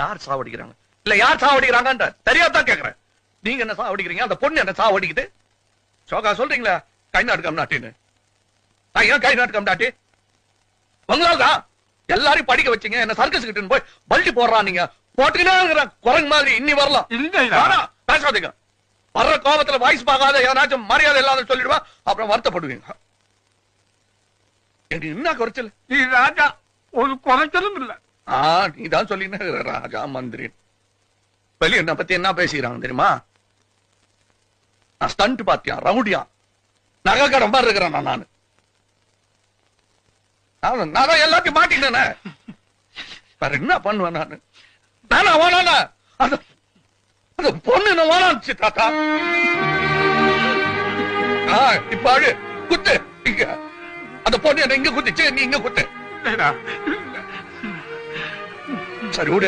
யார் சாவடிக்கிறாங்க? இல்ல யார் சாவடிக்கிறாங்கன்ற? தெரியாதான் கேக்குறேன். நீங்க என்ன சாவடிக்கிறீங்க? அந்த பொண்ணு என்ன சாவடிக்குது? சோகா சொல்றீங்களா? கை நாட்டுக்கம் நாட்டின்னு. நான் ஏன் கை நாட்டுக்கம் நாட்டி? உங்களால தான் எல்லாரையும் படிக்க வச்சீங்க. என்ன சர்க்கஸ் கிட்ட போய் பல்டி போடுறான் நீங்க போட்டுக்கிட்டே குரங்கு மாதிரி இன்னி வரலாம். வேணாம், பேசாதீங்க. வர்ற கோபத்துல வாய்ஸ் பார்க்காத ஏதாச்சும் மரியாதை இல்லாத சொல்லிடுவா. அப்புறம் வருத்தப்படுவீங்க. என்ன குறைச்சல்? நீ ராஜா ஒரு குறைச்சலும் இல்ல. ஆ நீதான் சொல்லின ராஜா மந்திரி வெளிய என்ன பத்தி என்ன பேசிக்கிறாங்க தெரியுமா? நான் ஸ்டண்ட் பாத்தியா ரவுடியா நகை கடன் மாதிரி இருக்கிறேன் நான் நான். நான் தான் எல்லாத்தையும் மாட்டிக்கிட்டேனே. வேற என்ன பண்ணுவேன் நானு? நானா வேணானா அந்த அந்த பொண்ணு என்ன வேணாச்சு தாத்தா. ஆ இப்ப அழு குத்து. இங்க. அந்த பொண்ணு என்ன இங்க குத்துச்சு நீ இங்க குத்து. zarura